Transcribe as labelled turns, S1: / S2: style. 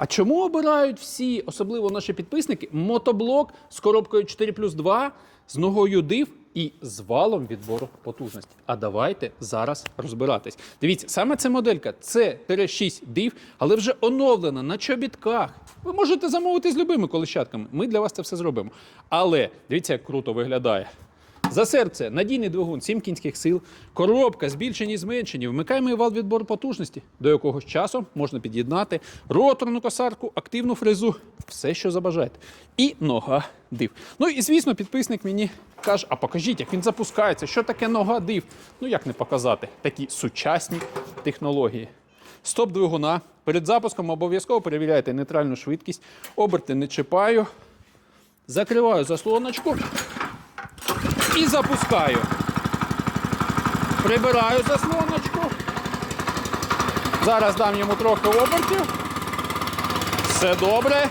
S1: А чому обирають всі, особливо наші підписники, мотоблок з коробкою 4 плюс 2, з ногою див і з валом відбору потужності? А давайте зараз розбиратись. Дивіться, саме ця моделька це 6 див, але вже оновлена на чобітках. Ви можете замовити з любими колищатками. Ми для вас це все зробимо. Але дивіться, як круто виглядає. За серце надійний двигун, 7 кінських сил, коробка, збільшені і зменшені, вмикаємо вал відбору потужності, до якого з часом можна під'єднати роторну косарку, активну фрезу, все, що забажаєте. І нога див. Ну і звісно, підписник мені каже: а покажіть, як він запускається, що таке нога див. Ну як не показати такі сучасні технології. Стоп двигуна. Перед запуском обов'язково перевіряйте нейтральну швидкість, оберти не чіпаю. Закриваю заслоночку і запускаю. Прибираю заслоночку. Зараз дам йому трохи обертів. Все добре.